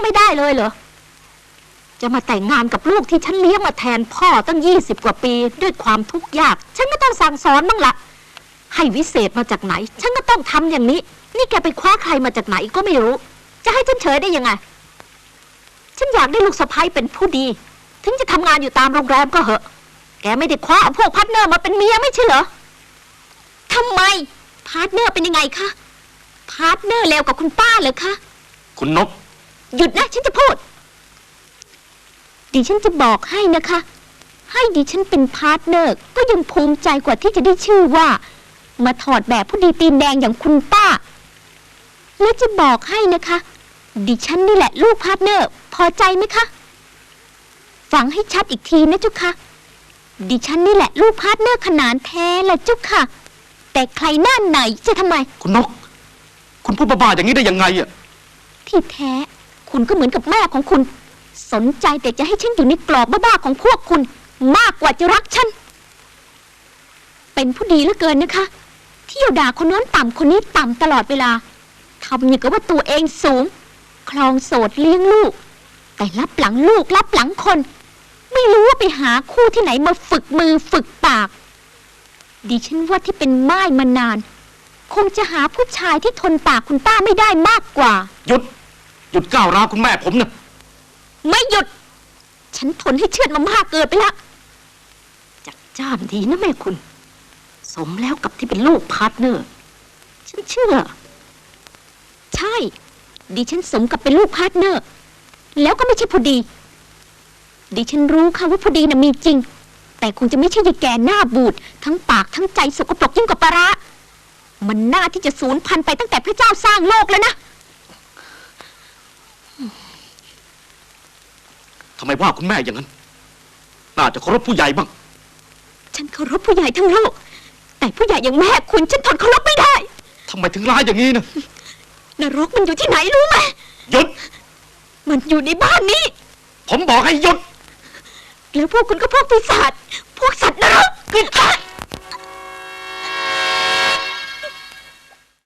งไม่ได้เลยเหรอ จะมาแต่งงานกับลูกที่ฉันเลี้ยงมาแทนพ่อตั้งยี่สิบกว่าปี ด้วยความทุกข์ยาก ฉันก็ต้องสั่งสอนบ้างละให้วิเศษมาจากไหน ฉันก็ต้องทำอย่างนี้ นี่แกไปคว้าใครมาจากไหนก็ไม่รู้ จะให้ฉันเฉยได้ยังไง ฉันอยากได้ลูกสะใภ้เป็นผู้ดี ถึงจะทำงานอยู่ตามโรงแรมก็เหอะ แกไม่ได้คว้าเอาพวกพาร์ทเนอร์มาเป็นเมียไม่ใช่เหรอทำไมพาร์ทเนอร์เป็นยังไงคะพาร์ทเนอร์เลวกับคุณป้าเหรอคะ คุณนก หยุดนะ ฉันจะพูด ดิฉันจะบอกให้นะคะ ให้ดิฉันเป็นพาร์ทเนอร์ก็ยังภูมิใจกว่าที่จะได้ชื่อว่า มาถอดแบบผู้ดีตีนแดงอย่างคุณป้า และจะบอกให้นะคะ ดิฉันนี่แหละลูกพาร์ทเนอร์ พอใจไหมคะฟังให้ชัดอีกทีนะเจ้าค่ะดิฉันนี่แหละลูกพาร์ทเนอร์ขนานแท้แหละเจ้าค่ะ แต่ใครหน้าไหนจะทำไม คุณนก คุณพูดบ้าๆอย่างนี้ได้ยังไงอะที่แท้ คุณก็เหมือนกับแม่ของคุณ สนใจแต่จะให้ฉันอยู่ในกรอบบ้าๆของพวกคุณ มากกว่าจะรักฉัน เป็นผู้ดีเหลือเกินนะคะ เที่ยวด่าคนโน้นต่ำคนนี้ต่ำตลอดเวลาทำอย่างกับว่าตัวเองสูง คลองโสดเลี้ยงลูก แต่รับหลังลูกรับหลังคน ไม่รู้ว่าไปหาคู่ที่ไหนมาฝึกมือฝึกปาก ดิฉันว่าที่เป็นไม้มานาน คงจะหาผู้ชายที่ทนปากคุณป้าไม่ได้มากกว่า หยุด หยุดก้าวร้าวคุณแม่ผมนะไม่หยุด ฉันทนให้เชือดมามากเกินไปละจัดจ้านดีนะแม่คุณ สมแล้วกับที่เป็นลูกพาร์ทเนอร์ ฉันเชื่อ ใช่ ดิฉันสมกับเป็นลูกพาร์ทเนอร์ แล้วก็ไม่ใช่พอดี ดิฉันรู้ค่ะว่าพอดีน่ะมีจริง แต่คงจะไม่ใช่ยายแก่หน้าบูด ทั้งปากทั้งใจสกปรกยิ่งกว่าปลาร้ามันน่าที่จะสูญพันธุ์ไปตั้งแต่พระเจ้าสร้างโลกแล้วนะ ทำไม ว่าคุณแม่อย่างนั้น น่าจะเคารพผู้ใหญ่บ้าง ฉันเคารพผู้ใหญ่ทั้งโลก แต่ผู้ใหญ่อย่างแม่คุณฉันทนเคารพไม่ได้ทำไมถึงร้ายอย่างนี้นะนรกมันอยู่ที่ไหนรู้ไหมหยุด มันอยู่ในบ้านนี้ ผมบอกให้หยุด แล้วพวกคุณก็พวกปีศาจพวกสัตว์นรก